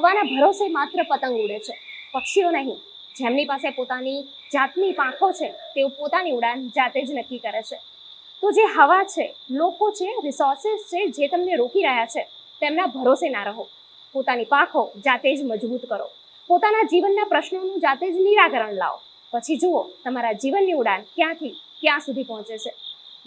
હવાના ભરોસે માત્ર પતંગ ઉડે છે. પક્ષીઓ નહીં. જેમની પાસે પોતાની જાતની પાંખો છે, તેઓ પોતાની ઉડાન જાતે જ નક્કી કરે છે. તો જે હવા છે, લોકો છે રિસોર્સિસ છે, જે તમને રોકી રહ્યા છે, તેમના ભરોસે ના રહો. પોતાની પાંખો જાતે જ મજબૂત કરો. પોતાના જીવનના પ્રશ્નોનું જાતે જ નિરાકરણ લાવો. પછી જુઓ, તમારા જીવનની ઉડાન ક્યાંથી, ક્યાં સુધી પહોંચે છે.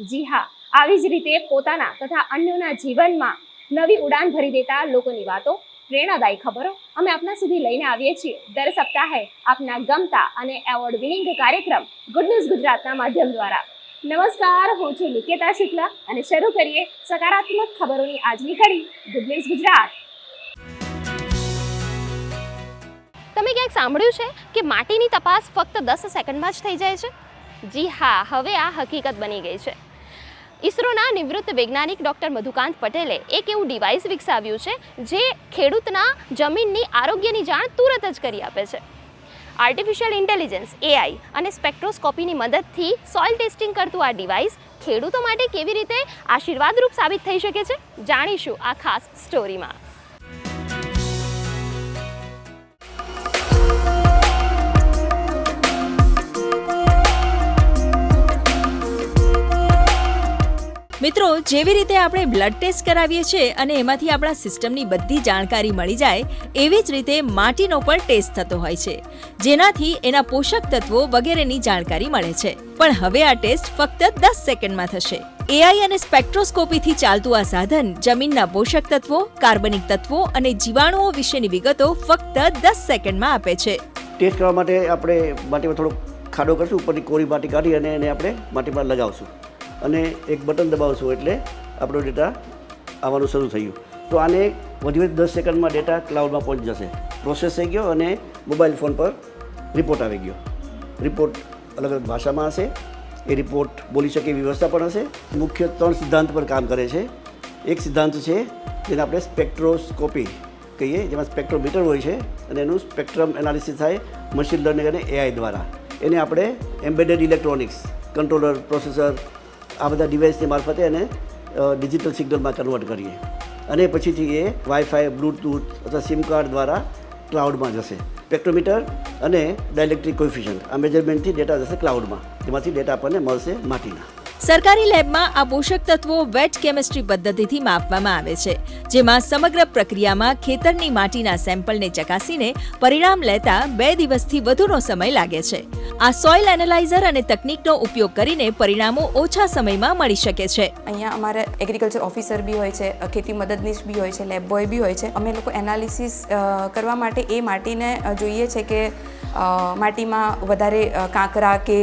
જી હા, આવી જ રીતે પોતાના તથા અન્યોના જીવનમાં નવી ઉડાન ભરી દેતા લોકોની વાતો પ્રેરણાદાયી ખબરો અમે આપના સુધી લઈને આવીએ છીએ. દર સપ્તાહે આપના ગમતા અને એવોર્ડ વિનિંગ કાર્યક્રમ ગુડ ન્યૂઝ ગુજરાતના માધ્યમ દ્વારા. નમસ્કાર, હું છું નિકેતા શુક્લા અને શરૂ કરીએ સકારાત્મક ખબરોની આજની કડી ગુડ ન્યૂઝ ગુજરાત. તમે ક્યાંક સાંભળ્યું છે કે માટીની તપાસ ફક્ત દસ સેકન્ડમાં જ થઈ જાય છે? જી હા, હવે આ હકીકત બની ગઈ છે. ઈસરોના નિવૃત્ત વૈજ્ઞાનિક ડૉક્ટર મધુકાંત પટેલે એક એવું ડિવાઇસ વિકસાવ્યું છે, જે ખેડૂતના જમીનની આરોગ્યની જાણ તુરત જ કરી આપે છે. આર્ટિફિશિયલ ઇન્ટેલિજન્સ એઆઈ અને સ્પેક્ટ્રોસ્કોપીની મદદથી સોઇલ ટેસ્ટિંગ કરતું આ ડિવાઇસ ખેડૂતો માટે કેવી રીતે આશીર્વાદરૂપ સાબિત થઈ શકે છે, જાણીશું આ ખાસ સ્ટોરીમાં મિત્રો, જેવી રીતે આપણે બ્લડ ટેસ્ટ કરાવીએ છીએ અને એમાંથી આપણા સિસ્ટમની બધી જાણકારી મળી જાય, એવી જ રીતે માટીનો પણ ટેસ્ટ થતો હોય છે. જેનાથી એના પોષક તત્વો વગેરેની જાણકારી મળે છે. પણ હવે આ ટેસ્ટ ફક્ત દસ સેકન્ડમાં થશે. એઆઈ અને સ્પેક્ટ્રોસ્કોપીથી ચાલતું આ સાધન જમીનના પોષક તત્વો, કાર્બનિક તત્વો અને જીવાણુઓ વિશેની વિગતો ફક્ત દસ સેકન્ડમાં આપે છે. ટેસ્ટ કરવા માટે આપણે માટીમાં થોડો ખાડો કરશું ઉપરની કોરી માટી કાઢી અને એને આપણે માટીમાં લગાવશું. અને એક બટન દબાવશું એટલે આપણો ડેટા આવવાનું શરૂ થયું તો આને વધુ દસ સેકન્ડમાં ડેટા ક્લાઉડમાં પહોંચી જશે. પ્રોસેસ થઈ ગયો અને મોબાઈલ ફોન પર રિપોર્ટ આવી ગયો. રિપોર્ટ અલગ અલગ ભાષામાં હશે. એ રિપોર્ટ બોલી શકે એવી વ્યવસ્થા પણ હશે. મુખ્ય ત્રણ સિદ્ધાંત પર કામ કરે છે. એક સિદ્ધાંત છે જેને આપણે સ્પેક્ટ્રોસ્કોપી કહીએ, જેમાં સ્પેક્ટ્રોમીટર હોય છે અને એનું સ્પેક્ટ્રમ એનાલિસિસ થાય મશીન લર્નિંગ અને એઆઈ દ્વારા. એને આપણે એમ્બેડેડ ઇલેક્ટ્રોનિક્સ કંટ્રોલર પ્રોસેસર આ બધા ડિવાઇસની મારફતે એને ડિજિટલ સિગ્નલમાં કન્વર્ટ કરીએ. અને પછીથી એ વાઈફાઈ બ્લૂટૂથ અથવા સિમ કાર્ડ દ્વારા ક્લાઉડમાં જશે. સ્પેક્ટ્રોમીટર અને ડાયલેક્ટ્રિક કોફિશિયન્ટ આ મેજરમેન્ટથી ડેટા જશે ક્લાઉડમાં જેમાંથી ડેટા આપણને મળશે માટીના. સરકારી લેબમાં આ પોષક તત્વો વેટ કેમિસ્ટ્રી પદ્ધતિથી માપવામાં આવે છે, જેમાં સમગ્ર પ્રક્રિયામાં ખેતરની માટીના સેમ્પલને ચકાસીને પરિણામ લેતા બે દિવસથી વધુનો સમય લાગે છે. આ સોઇલ એનાલાઇઝર અને તકનીકનો ઉપયોગ કરીને પરિણામો ઓછા સમયમાં મળી શકે છે. અહીંયા અમારે એગ્રીકલ્ચર ઓફિસર બી હોય છે ખેતી મદદનીશ બી હોય છે લેબ બોય બી હોય છે. અમે લોકો એનાલિસિસ કરવા માટે એ માટીને જોઈએ છે કે માટીમાં વધારે કાંકરા કે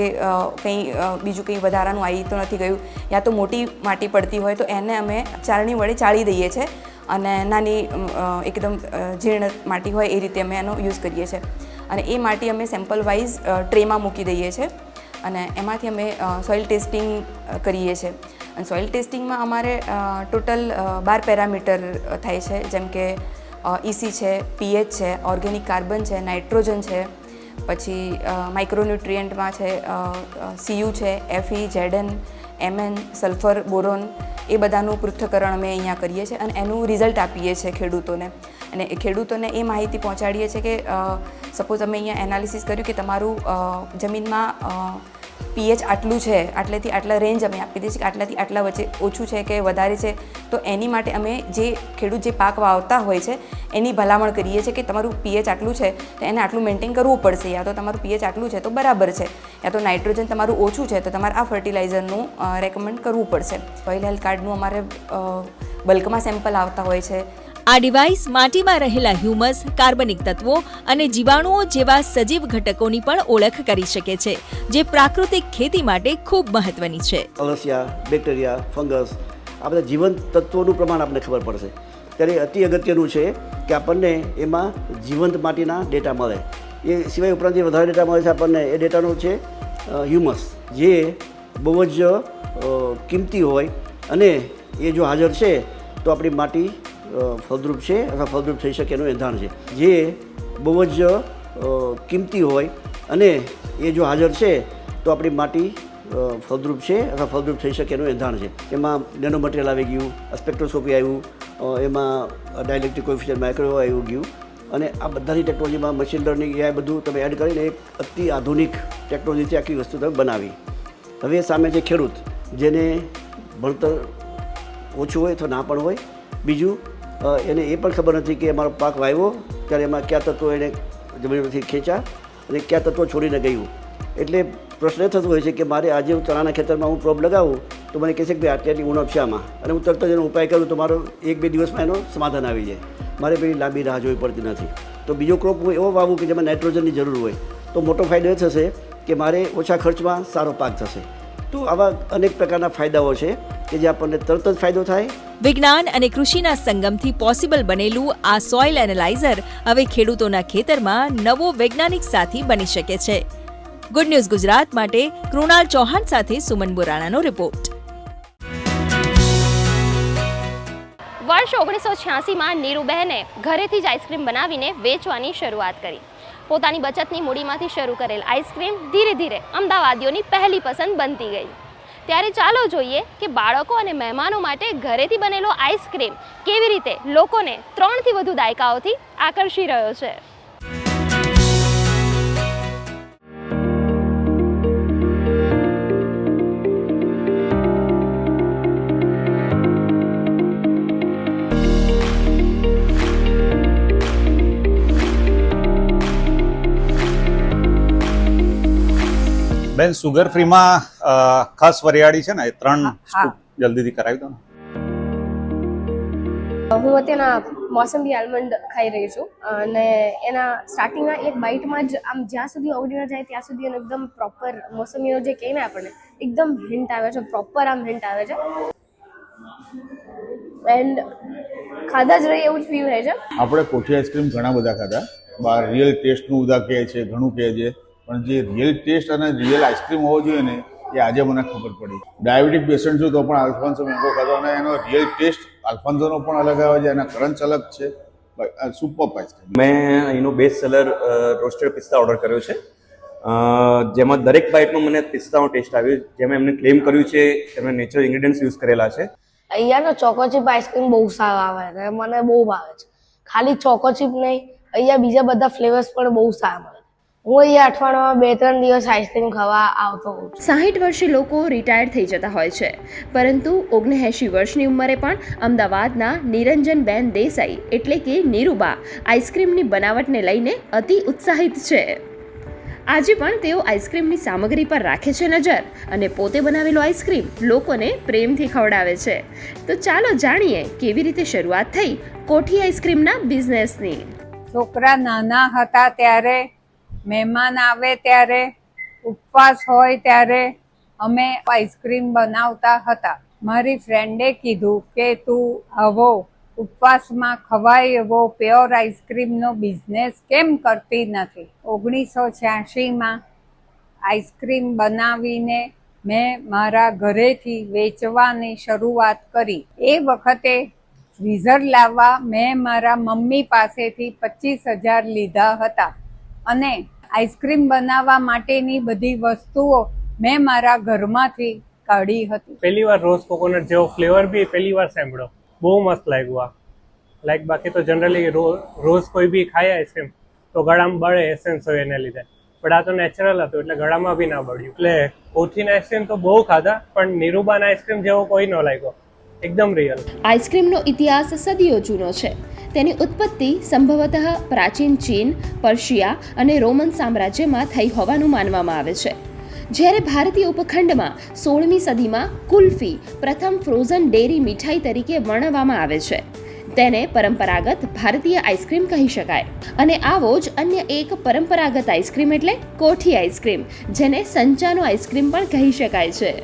કંઈ બીજું કંઈ વધારાનું આવી તો નથી ગયું, યા તો મોટી માટી પડતી હોય તો એને અમે ચાળણી વડે ચાળી દઈએ છીએ અને નાની એકદમ જીર્ણ માટી હોય એ રીતે અમે એનો યુઝ કરીએ છીએ અને એ માટી અમે સેમ્પલ વાઇઝ ટ્રેમાં મૂકી દઈએ છીએ અને એમાંથી અમે સોઇલ ટેસ્ટિંગ કરીએ છીએ અને સોઇલ ટેસ્ટિંગમાં અમારે ટોટલ બાર પેરામીટર થાય છે, જેમ કે ઇસી છે પીએચ છે ઓર્ગેનિક કાર્બન છે નાઇટ્રોજન છે પછી માઇક્રોન્યુટ્રિયન્ટમાં છે સીયુ છે FE ZN MN sulphur boron એ બધાનું પૃથ્થકરણ અમે અહીંયા કરીએ છીએ અને એનું રિઝલ્ટ આપીએ છીએ ખેડૂતોને. અને ખેડૂતોને એ માહિતી પહોંચાડીએ છીએ કે સપોઝ અમે અહીંયા એનાલિસિસ કર્યું કે તમારું જમીનમાં પીએચ આટલું છે, આટલેથી આટલા રેન્જ અમે આપી દઈએ છીએ કે આટલાથી આટલા વચ્ચે ઓછું છે કે વધારે છે, તો એની માટે અમે જે ખેડૂત જે પાક વાવતા હોય છે, એની ભલામણ કરીએ છીએ કે તમારું પીએચ આટલું છે, તો એને આટલું મેન્ટેન કરવું પડશે, યા તો તમારું પીએચ આટલું છે તો બરાબર છે, યા તો નાઇટ્રોજન તમારું ઓછું છે, તો તમારે આ ફર્ટિલાઇઝરનું રેકમેન્ડ કરવું પડશે. સોઇલ હેલ્થ કાર્ડનું અમારે બલ્કમાં સેમ્પલ આવતા હોય છે આ ડિવાઇસ માટીમાં રહેલા હ્યુમસ કાર્બનિક તત્વો અને જીવાણુઓ જેવા સજીવ ઘટકોની પણ ઓળખ કરી શકે છે, જે પ્રાકૃતિક ખેતી માટે ખૂબ મહત્વની છે. અળસિયા બેક્ટેરિયા, ફંગસ, આ બધા જીવંત તત્વોનું પ્રમાણ આપણને ખબર પડશે. ત્યારે અતિ અગત્યનું છે કે આપણને એમાં જીવંત માટીના ડેટા મળે. એ સિવાય ઉપરાંત જે વધારે ડેટા મળે છે આપણને એ ડેટાનો છે હ્યુમસ જે બહુ જ કિંમતી હોય અને એ જો હાજર છે તો આપણી માટી ફળદ્રુપ છે અથવા ફળદ્રુપ થઈ શકે એનું એંધાણ છે. જે બહુ જ કિંમતી હોય અને એ જો હાજર છે તો આપણી માટી ફળદ્રુપ છે અથવા ફળદ્રુપ થઈ શકે એનું એંધાણ છે. એમાં નેનો મટીરિયલ આવી ગયું સ્પેક્ટ્રોસ્કોપી આવ્યું એમાં ડાયલેક્ટ્રિક કોફિશિયન્ટ માઇક્રો આવ્યું ગયું અને આ બધાની ટેકનોલોજીમાં મશીન લર્નિંગ એ બધું તમે એડ કરીને એક અતિ આધુનિક ટેકનોલોજીથી આખી વસ્તુ તમે બનાવી. હવે સામે છે ખેડૂત, જેને ભણતર ઓછું હોય તો ના પણ હોય. બીજું એને એ પણ ખબર નથી કે અમારો પાક વાવ્યો ત્યારે એમાં કયા તત્વો એને જમીનમાંથી ખેંચ્યા અને કયા તત્વો છોડીને ગયું. એટલે પ્રશ્ન એ થતો હોય છે કે મારે આજે હું ચણાના ખેતરમાં હું પ્રોબ લગાવું, તો મને કહેશે કે ભાઈ, આટલી આટલી ઉણપ છે આમાં અને હું તરત જ એનો ઉપાય કરું તો મારો એક બે દિવસમાં એનો સમાધાન આવી જાય. મારે પેલી લાંબી રાહ જોવી પડતી નથી. તો બીજો ક્રોપ હું એવો વાવું કે જેમાં નાઇટ્રોજનની જરૂર હોય. તો મોટો ફાયદો એ થશે કે મારે ઓછા ખર્ચમાં સારો પાક થશે. તો આવા અનેક પ્રકારના ફાયદાઓ છે કે જે આપણને તરત જ ફાયદો થાય. વિજ્ઞાન અને કૃષિના સંગમથી પોસિબલ બનેલું આ સોઇલ એનાલાઇઝર હવે ખેડૂતોના ખેતરમાં નવો વૈજ્ઞાનિક સાથી બની શકે છે. ગુડ ન્યૂઝ ગુજરાત માટે કૃણાલ ચૌહાણ સાથે સુમન બોરાણાનો રિપોર્ટ વર્ષ ઓગણીસો છ્યાસીમાં નીરુબહેને ઘરેથી જ આઈસ્ક્રીમ બનાવીને વેચવાની શરૂઆત કરી. પોતાની બચતની મૂડીમાંથી શરૂ કરેલ આઈસ્ક્રીમ ધીરે ધીરે અમદાવાદીઓની પહેલી પસંદ બનતી ગઈ. ત્યારે ચાલો જોઈએ કે બાળકો અને મહેમાનો માટે ઘરેથી બનેલો આઈસ્ક્રીમ કેવી રીતે લોકોને ત્રણથી વધુ દાયકાઓથી આકર્ષી રહ્યો છે. બેન સુગર ફ્રીમાં ખાસ વરિયાળી છે ને એ ત્રણ હા. સ્કૂપ જલ્દીથી કરાવી દો ને. હું અત્યારના મોસંબી આલમંડ ખાઈ રહી છું અને એના સ્ટાર્ટિંગના એક બાઇટમાં જ આમ જ્યાં સુધી ઓગળી ન જાય ત્યાં સુધી એનો એકદમ પ્રોપર મોસંબીનો જે કહે ને આપણને એકદમ હિન્ટ આવે છે પ્રોપર આમ હિન્ટ આવે છે. એન્ડ ખાધા જ રહી એવું જ ફીલ થાય છે. આપણે કોઠી આઈસ્ક્રીમ ઘણા બધા ખાધા. બહાર રિયલ ટેસ્ટનું બધા કહે છે ઘણું કહે છે. પણ જે રિયલ ટેસ્ટ અને રિયલ આઈસ્ક્રીમ હોવો જોઈએ ને એ આજે મને ખબર પડી. ડાયાબિટીક પેશન્ટ છું તો પણ આલ્ફાન્સો મેંગો ખાતો અને એનો રિયલ ટેસ્ટ આલ્ફાન્સોનો પણ અલગ આવે છે એના ક્રંચ અલગ છે. સુપર આઈસ્ક્રીમ મેં અહીંનો બેસ્ટ સેલર રોસ્ટેડ પિસ્તા ઓર્ડર કર્યો છે. જેમાં દરેક બાઇટમાં મને પિસ્તાનો ટેસ્ટ આવ્યો જેમાં એમને ક્લેમ કર્યું છે એમને નેચરલ ઇન્ગ્રેડિયન્ટ્સ યુઝ કરેલા છે. અહીંયાનો ચોકોચીપ આઈસ્ક્રીમ બહુ સારો આવે છે મને બહુ ભાવે છે. ખાલી ચોકોચીપ નહીં અહીંયા બીજા બધા ફ્લેવર્સ પણ બહુ સારા મળે છે. હું અહીંયા અઠવાડિયામાં બે ત્રણ દિવસ આઈસ્ક્રીમ ખાવા આવતો હોઉં છું. સાહીઠ વર્ષે લોકો રિટાયર થઈ જતા હોય છે. પરંતુ ઓગણએંશી વર્ષની ઉંમરે પણ અમદાવાદના નિરંજનબેન દેસાઈ એટલે કે નીરુબા આઈસ્ક્રીમની બનાવટને લઈને અતિ ઉત્સાહિત છે. આજે પણ તેઓ આઈસ્ક્રીમની સામગ્રી પર રાખે છે નજર અને પોતે બનાવેલો આઈસ્ક્રીમ લોકોને પ્રેમથી ખવડાવે છે. તો ચાલો જાણીએ કેવી રીતે શરૂઆત થઈ કોઠી આઈસ્ક્રીમના બિઝનેસની છોકરા નાના હતા ત્યારે મહેમાન આવે ત્યારે, ઉપવાસ હોય ત્યારે અમે આઈસ્ક્રીમ બનાવતા હતા. મારી ફ્રેન્ડે કીધું કે તું આવો, ઉપવાસમાં ખવાય એવો પ્યોર આઈસ્ક્રીમનો બિઝનેસ કેમ કરતી નથી? ઓગણીસો છ્યાસીમાં આઈસ્ક્રીમ બનાવીને મેં મારા ઘરેથી વેચવાની શરૂઆત કરી. એ વખતે ફ્રીઝર લાવવા મેં મારા મમ્મી પાસેથી પચીસ હજાર લીધા હતા. અને આઈસ્ક્રીમ બનાવવા માટેની બધી વસ્તુઓ મેં મારા ઘરમાંથી કાઢી હતી. પહેલી વાર રોઝ કોકોનટ જેવો ફ્લેવર બી પહેલી વાર સાંભળ્યો. બહુ મસ્ત લાગ્યું આ. લાઈક બાકી તો જનરલી રોઝ કોઈ બી ખાય આઈસ્ક્રીમ તો ગળામાં બળે એસેન્સ હોય એને લીધે. પણ આ તો નેચરલ હતું, એટલે ગળામાં બી ના બળ્યું. એટલે કોઠીના આઈસ્ક્રીમ તો બહુ ખાધા, પણ નિરૂબાન આઈસ્ક્રીમ જેવો કોઈ ન લાગ્યો. એકદમ રિયલ આઈસ્ક્રીમનો ઇતિહાસ સદીઓ જૂનો છે. તેની ઉત્પત્તિ સંભવતઃ પ્રાચીન ચીન પર્શિયા અને રોમન સામ્રાજ્યમાં થઈ હોવાનું માનવામાં આવે છે. જ્યારે ભારતીય ઉપખંડમાં સોળમી સદીમાં કુલ્ફી પ્રથમ ફ્રોઝન ડેરી મીઠાઈ તરીકે વર્ણવવામાં આવે છે. તેને પરંપરાગત ભારતીય આઈસ્ક્રીમ કહી શકાય. અને આવો જ અન્ય એક પરંપરાગત આઈસ્ક્રીમ એટલે કોઠી આઈસ્ક્રીમ જેને સંચાનો આઈસ્ક્રીમ પણ કહી શકાય છે.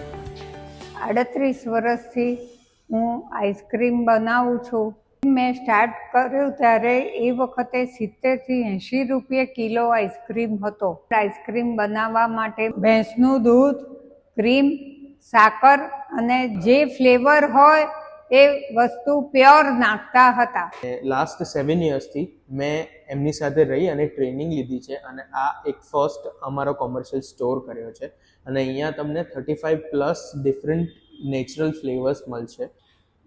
આડત્રીસ વર્ષથી હું આઈસ્ક્રીમ બનાવું છું. મેં સ્ટાર્ટ કર્યું ત્યારે એ વખતે સિત્તેરથી એંશી રૂપિયા કિલો આઈસ્ક્રીમ હતો. આઈસ્ક્રીમ બનાવવા માટે ભેંસનું દૂધ, ક્રીમ, સાકર અને જે ફ્લેવર હોય એ વસ્તુ પ્યોર નાખતા હતા. લાસ્ટ સેવન યર્સથી મેં એમની સાથે રહી અને ટ્રેનિંગ લીધી છે અને આ એક ફર્સ્ટ અમારો કોમર્શિયલ સ્ટોર કર્યો છે. અને અહીંયા તમને thirty five plus different natural flavours મળશે.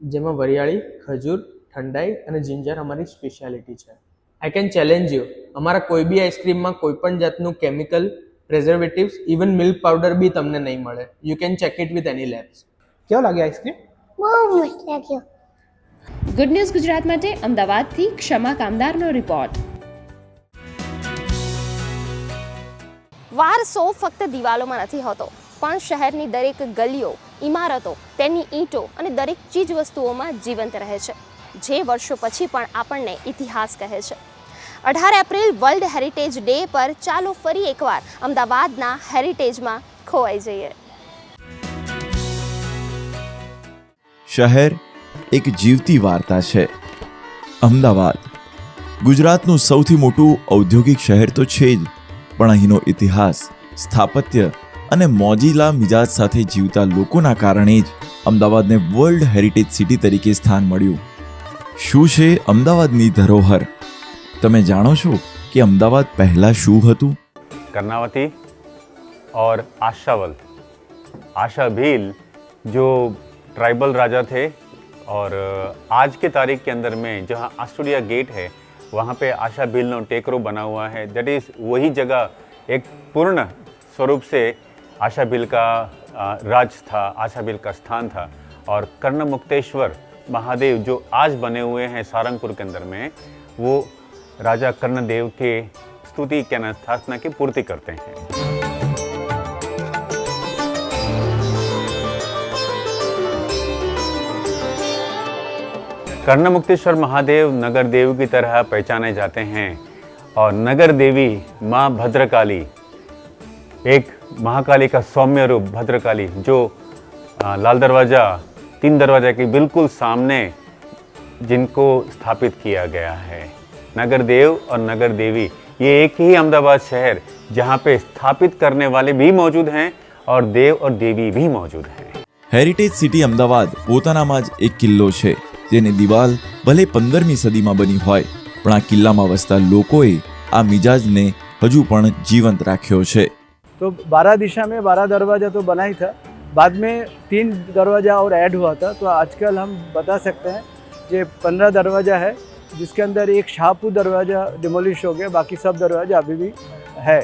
જેમાં વરિયાળી ખજૂર ઠંડાઈ અને જિંજર અમારી સ્પેશિયાલિટી છે. આઈ કેન ચેલેન્જ યુ અમારા કોઈ બી આઈસ્ક્રીમમાં કોઈ પણ જાતનું chemical preservatives even milk powder બી તમને નહીં મળે. You can check it with any labs કેવો લાગે આઈસ્ક્રીમ બહુ મસ્ત લાગ્યો. ગુડ ન્યૂઝ ગુજરાત માટે અમદાવાદથી ક્ષમા કામદારનો રિપોર્ટ વારસો ફક્ત દિવાલોમાં નથી હોતો. પણ શહેરની દરેક ગલીઓ ઇમારતો તેની ઈંટો અને દરેક ચીજ વસ્તુઓમાં જીવંત રહે છે, જે વર્ષો પછી પણ આપણને ઇતિહાસ કહે છે. અઢાર એપ્રિલ વર્લ્ડ હેરિટેજ ડે પર ચાલો ફરી એકવાર અમદાવાદના હેરિટેજમાં ખોવાઈ જઈએ. શહેર એક જીવતી વાર્તા છે. અમદાવાદ, ગુજરાતનું સૌથી મોટું ઔદ્યોગિક શહેર તો છે જ, પણ અહીંનો ઇતિહાસ, સ્થાપત્ય અને મોજીલા મિજાજ સાથે જીવતા લોકોના કારણે જ અમદાવાદને વર્લ્ડ હેરિટેજ સિટી તરીકે સ્થાન મળ્યું શું છે અમદાવાદની ધરોહર તમે જાણો છો કે અમદાવાદ પહેલા શું હતું कर्नावती और आशावल आशा भील जो ट्राइबल राजा थे और आज के तारीख के अंदर में जहाँ आस्टूडिया गेट है वहाँ पे आशा भील नो टेकरो बना हुआ है दैट इज़ वही जगह एक पूर्ण स्वरूप से आशा बिल का राज था, आशा बिल का स्थान था। और कर्ण मुक्तेश्वर महादेव जो आज बने हुए हैं सारंगपुर के अंदर में, वो राजा कर्णदेव के स्तुति के प्रार्थना की पूर्ति करते हैं। कर्ण मुक्तेश्वर महादेव नगर देव की तरह पहचाने जाते हैं और नगर देवी माँ भद्रकाली, एक महाकाली का सौम्य रूप भद्रकाली जो अ, लाल दरवाज़ा तीन दरवाजा के बिल्कुल सामने जिनको स्थापित किया गया है नगर देव और नगर देवी ये एक ही अहमदाबाद शहर जहाँ पे स्थापित करने वाले भी मौजूद हैं और देव और देवी भी मौजूद हैं હેરિટેજ સિટી અમદાવાદ પોતાનામાં જ એક કિલ્લો છે જેની દિવાલ ભલે પંદરમી સદીમાં બની હોય પણ આ કિલ્લામાં વસતા લોકોએ આ મિજાજને હજુ પણ જીવંત રાખ્યો છે तो बारह दिशा में, बारह दरवाज़ा तो बना ही था। बाद में तीन दरवाज़ा और ऐड हुआ था। तो आजकल हम बता सकते हैं ये पंद्रह दरवाज़ा है, जिसके अंदर एक शाहपुर दरवाज़ा डिमोलिश हो गया, बाकी सब दरवाज़ा अभी भी है।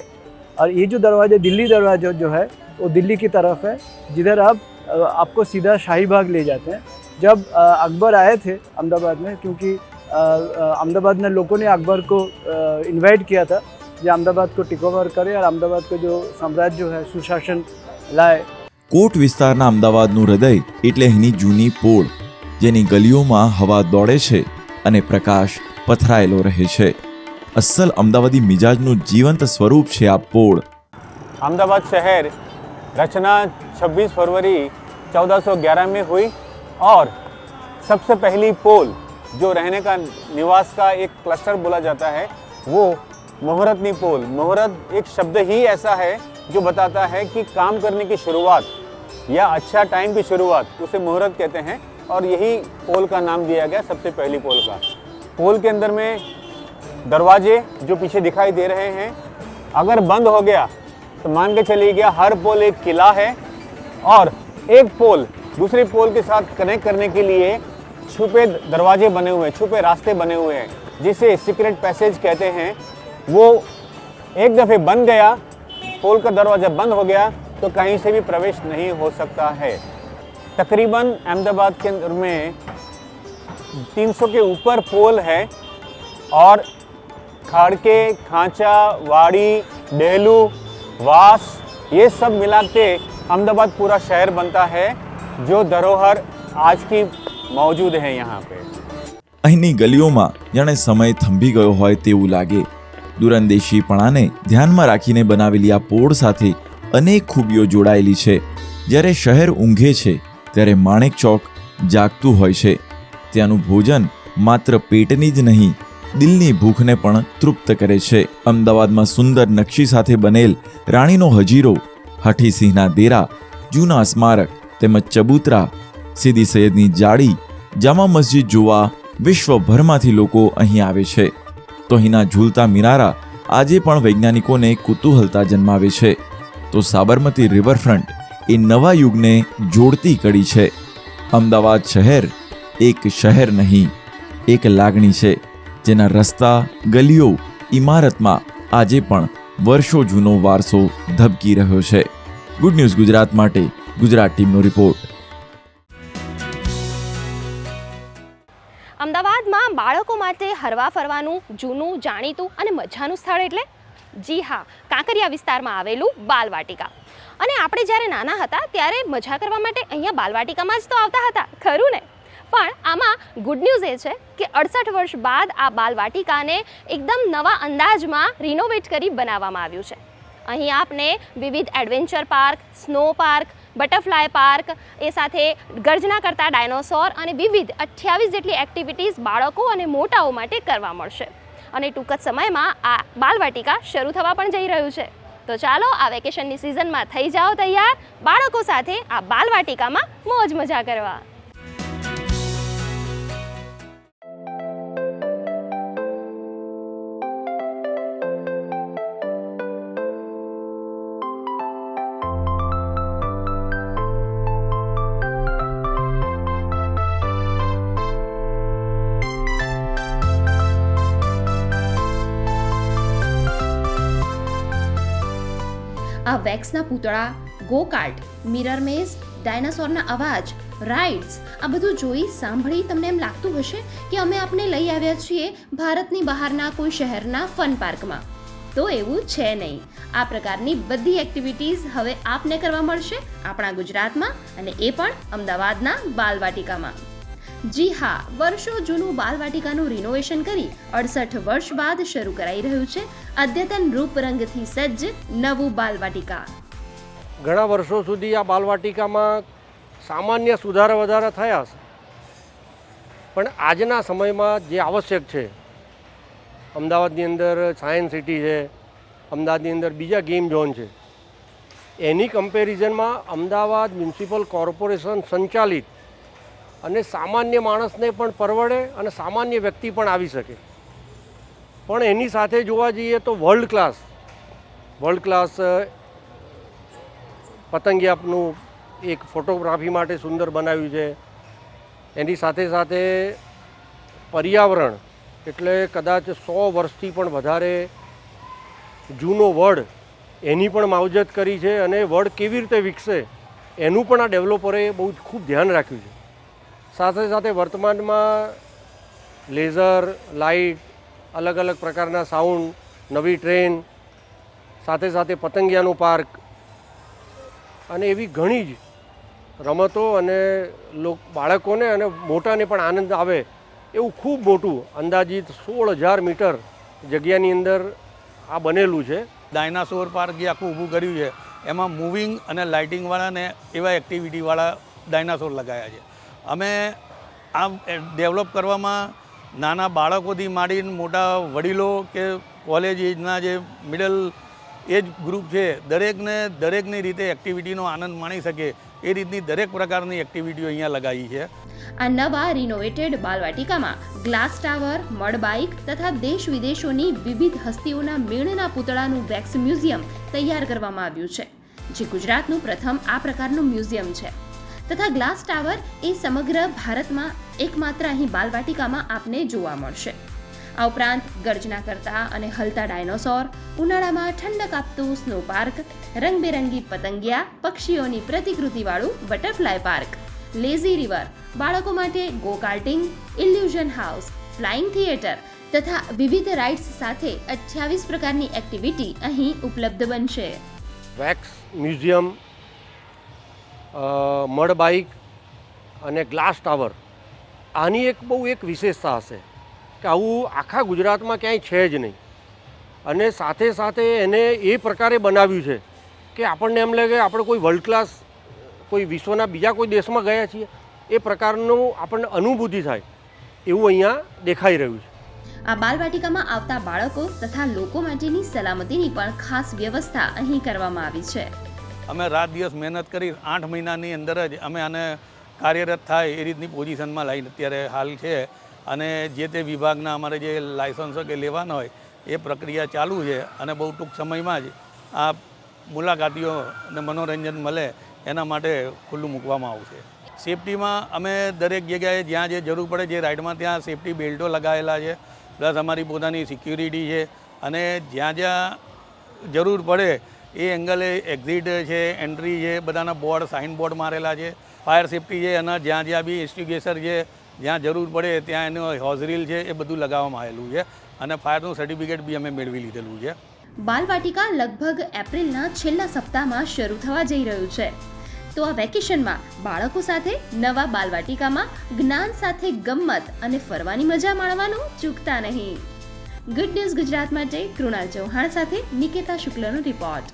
और ये जो दरवाज़ा, दिल्ली दरवाज़ा जो है, वो दिल्ली की तरफ़ है। जिधर आप आपको सीधा शाही बाग ले जाते हैं। जब अकबर आए थे अहमदाबाद में, क्योंकि अहमदाबाद में लोगों ने अकबर को इनवाइट किया था जो अहमदाबाद को टेक ओवर करे और अहमदाबाद का जो साम्राज्य जो है सुशासन लाए કોટ વિસ્તારના અમદાવાદનું હૃદય એટલે અહીંની જૂની પોળ જેની ગલીઓમાં હવા દોડે છે અને પ્રકાશ પથરાયેલો રહે છે અસલ અમદાવાદી મિજાજનું જીવંત સ્વરૂપ છે આ પોળ अहमदाबाद शहर रचना 26 फरवरी 1411 में हुई और सबसे पहली पोल जो रहने का निवास का एक क्लस्टर बोला जाता है वो मुहूर्तनी पोल। मुहूर्त एक शब्द ही ऐसा है जो बताता है कि काम करने की शुरुआत या अच्छा टाइम की शुरुआत, उसे मुहूर्त कहते हैं और यही पोल का नाम दिया गया सबसे पहली पोल का। पोल के अंदर में दरवाजे जो पीछे दिखाई दे रहे हैं, अगर बंद हो गया तो मान के चलिए गया हर पोल एक किला है और एक पोल दूसरे पोल के साथ कनेक्ट करने के लिए छुपे दरवाजे बने हुए हैं, छुपे रास्ते बने हुए हैं, जिसे सीक्रेट पैसेज कहते हैं। वो एक दफ़े बन गया पोल का दरवाज़ा बंद हो गया तो कहीं से भी प्रवेश नहीं हो सकता है तकरीबन अहमदाबाद के अंदर में 300 के ऊपर पोल है और खाड़के खांचा वाड़ी डेलू वास ये सब मिला के अहमदाबाद पूरा शहर बनता है जो धरोहर आज की मौजूद है यहाँ पे અહીંની ગલીઓમાં જાણે સમય થંભી ગયો હોય તેવું લાગે દૂરંદેશીપણાને ધ્યાનમાં રાખીને બનાવેલી આ પોળ સાથે અનેક ખૂબીઓ જોડાયેલી છે. જ્યારે શહેર ઊંઘે છે, ત્યારે માણેક ચોક જાગતું હોય છે. ત્યાંનું ભોજન માત્ર પેટની જ નહીં, દિલની ભૂખને પણ તૃપ્ત કરે છે. અમદાવાદમાં સુંદર નકશી સાથે બનેલ રાણીનો હજીરો હઠીસિંહના દેરા, જૂના સ્મારક તેમજ ચબૂતરા સીદી સૈયદની જાળી, જામા મસ્જિદ જોવા વિશ્વભરમાંથી લોકો અહીં આવે છે. તો અહીંના ઝૂલતા મિનારા આજે પણ વૈજ્ઞાનિકોને કુતૂહલતા જન્માવે છે. તો સાબરમતી રિવરફ્રન્ટ એ નવા યુગને જોડતી કડી છે. અમદાવાદ શહેર એક શહેર નહીં, એક લાગણી છે, જેના રસ્તા, ગલીઓ, ઇમારતમાં આજે પણ વર્ષો જૂનો વારસો ધબકી રહ્યો છે. ગુડ ન્યૂઝ ગુજરાત માટે ગુજરાત ટીમનો રિપોર્ટ. બાળકો માટે હરવા ફરવાનું જૂનું, જાણીતું અને મજાનું સ્થળ એટલે? જી હા, કાંકરિયા વિસ્તારમાં આવેલું બાલવાટિકા. અને આપણે જ્યારે નાના હતા ત્યારે મજા કરવા માટે અહીંયા બાલવાટિકામાં જ તો આવતા હતા, ખરું ને? પણ આમાં ગુડ ન્યૂઝ એ છે કે અડસઠ વર્ષ બાદ આ બાલવાટિકાને એકદમ નવા અંદાજમાં રિનોવેટ કરી બનાવવામાં આવ્યું છે. અહીં આપને વિવિધ adventure park snow park butterfly park એ સાથે ગર્જના કરતા ડાયનોસોર અને વિવિધ અઠ્યાવીસ જેટલી એક્ટિવિટીઝ બાળકો અને મોટાઓ માટે કરવા મળશે. અને ટૂંક જ સમયમાં આ બાલવાટિકા શરૂ થવા પણ જઈ રહ્યું છે. તો ચાલો આ વેકેશનની સિઝનમાં થઈ જાઓ તૈયાર બાળકો સાથે આ બાલવાટિકામાં મોજ મજા કરવા. વેક્સના પૂતળા ગો કાર્ટ મિરર મેઝ, ડાયનાસોરના અવાજ, રાઇડ્સ, આ બધું જોઈ સાંભળી તમને એમ લાગતું હશે કે અમે આપને લઈ આવ્યા છીએ ભારતની બહારના કોઈ શહેરના ફન પાર્કમાં. તો એવું છે નહીં. આ પ્રકારની બધી એક્ટિવિટીઝ હવે આપને કરવા મળશે આપણા ગુજરાતમાં અને એ પણ અમદાવાદના બાલવાટિકામાં. જી હા, વર્ષો જૂનું બાલવાટિકાનું રિનોવેશન કરી અડસઠ વર્ષ બાદ શરૂ કરાઈ રહ્યું છે અદ્યતન રૂપરંગથી સજ્જ નવું બાલવાટિકા. ઘણા વર્ષો સુધી આ બાલવાટિકામાં સામાન્ય સુધારા વધારા થયા છે. પણ આજના સમયમાં જે આવશ્યક છે, અમદાવાદની અંદર સાયન્સ સિટી છે, અમદાવાદની અંદર બીજા ગેમ ઝોન છે, એની કમ્પેરિઝનમાં અમદાવાદ મ્યુનિસિપલ કોર્પોરેશન સંચાલિત અને સામાન્ય માણસને પણ પરવડે અને સામાન્ય વ્યક્તિ પણ આવી શકે. પણ એની સાથે જોવા જઈએ તો વર્લ્ડ ક્લાસ વર્લ્ડ ક્લાસ પતંગિયાપનું એક ફોટોગ્રાફી માટે સુંદર બનાવ્યું છે. એની સાથે સાથે પર્યાવરણ, એટલે કદાચ સો વર્ષથી પણ વધારે જૂનો વડ એની પણ માવજત કરી છે અને વડ કેવી રીતે વિકસે એનું પણ આ ડેવલપરે બહુ ખૂબ ધ્યાન રાખ્યું છે. સાથે સાથે વર્તમાનમાં લેઝર, લાઇટ, અલગ અલગ પ્રકારના સાઉન્ડ, નવી ટ્રેન, સાથે સાથે પતંગિયાનું પાર્ક અને એવી ઘણી જ રમતો અને લોક, બાળકોને અને મોટાને પણ આનંદ આવે એવું ખૂબ મોટું અંદાજિત સોળ હજાર મીટર જગ્યાની અંદર આ બનેલું છે. ડાયનાસોર પાર્ક જે આખું ઊભું કર્યું છે, એમાં મૂવિંગ અને લાઇટિંગવાળા ને એવા એક્ટિવિટીવાળા ડાયનાસોર લગાયા છે. અમે આ ડેવલપ કરવામાં નાના બાળકોથી માંડીને મોટા વડીલો કે કોલેજ એજના જે મિડલ એજ ગ્રુપ છે, દરેકને દરેકની રીતે એક્ટિવિટીનો આનંદ માણી શકે એ રીતની દરેક પ્રકારની એક્ટિવિટીઓ અહીંયા લગાવી છે. આ નવા રિનોવેટેડ બાલવાટિકામાં ગ્લાસ ટાવર, મડ બાઇક તથા દેશ વિદેશોની વિવિધ હસ્તીઓના મેળના પૂતળાનું વેક્સ મ્યુઝિયમ તૈયાર કરવામાં આવ્યું છે, જે ગુજરાતનું પ્રથમ આ પ્રકારનું મ્યુઝિયમ છે. તથા ગ્લાસ ટાવર એ સમગ્ર ભારતમાં એકમાત્ર અહીં બાલવાટિકામાં આપને જોવા મળશે. આ ઉપરાંત ગર્જના કરતા અને હલતા ડાયનોસોર, ઉનાળામાં ઠંડક આપતું સ્નો પાર્ક રંગબેરંગી પતંગિયા, પક્ષીઓની પ્રતિકૃતિવાળું બટરફ્લાય પાર્ક લેઝી રિવર બાળકો માટે go karting illusion house flying theatre તથા વિવિધ રાઇડ્સ સાથે અઠ્યાવીસ પ્રકારની એક્ટિવિટી અહીં ઉપલબ્ધ બનશે. વેક્સ મ્યુઝિયમ મડ બાઇક અને ગ્લાસ ટાવર. આની એક બહુ એક વિશેષતા હશે કે આવું આખા ગુજરાતમાં ક્યાંય છે જ નહીં. અને સાથે સાથે એને એ પ્રકારે બનાવ્યું છે કે આપણને એમ લાગે આપણે કોઈ વર્લ્ડ ક્લાસ કોઈ વિશ્વના બીજા કોઈ દેશમાં ગયા છીએ, એ પ્રકારનું આપણને અનુભૂતિ થાય એવું અહીંયા દેખાઈ રહ્યું છે. આ બાલવાટિકામાં આવતા બાળકો તથા લોકો માટેની સલામતીની પણ ખાસ વ્યવસ્થા અહીં કરવામાં આવી છે. અમે રાત દિવસ મહેનત કરી, આઠ મહિનાની અંદર જ અમે આને કાર્યરત થાય એ રીતની પોઝિશનમાં લાઈન અત્યારે હાલ છે. અને જે તે વિભાગના અમારે જે લાયસન્સો કે લેવાના હોય, એ પ્રક્રિયા ચાલુ છે અને બહુ ટૂંક સમયમાં જ આ મુલાકાતીઓને મનોરંજન મળે એના માટે ખુલ્લું મૂકવામાં આવશે સેફટીમાં અમે દરેક જગ્યાએ જ્યાં જે જરૂર પડે જે રાઇડમાં ત્યાં સેફટી બેલ્ટો લગાવેલા છે, પ્લસ અમારી પોતાની સિક્યુરિટી છે અને જ્યાં જ્યાં જરૂર પડે એ એંગલે એક્ઝિટ છે એન્ટ્રી છે, બધાના બોર્ડ સાઇન બોર્ડ મારેલા છે. ફાયર સેફટી છે અને જ્યાં જ્યાં બી ઇન્સ્ટિગેસર છે, જ્યાં જરૂર પડે ત્યાં એનું હોઝરીલ છે, એ બધું લગાવવામાં આવેલું છે. અને ફાયરનું સર્ટિફિકેટ બી અમે મેળવી લીધેલું છે. બાલવાટિકા લગભગ એપ્રિલના છેલ્લા સપ્તાહમાં શરૂ થવા જઈ રહ્યું છે. તો આ વેકેશનમાં બાળકો સાથે નવા બાલવાટિકામાં જ્ઞાન સાથે ગમ્મત અને ફરવાની મજા માણવાનું ચૂકતા નહીં. ગુડ ન્યૂઝ ગુજરાત માટે કૃણાલ ચૌહાણ સાથે નિકેતા શુક્લનો રિપોર્ટ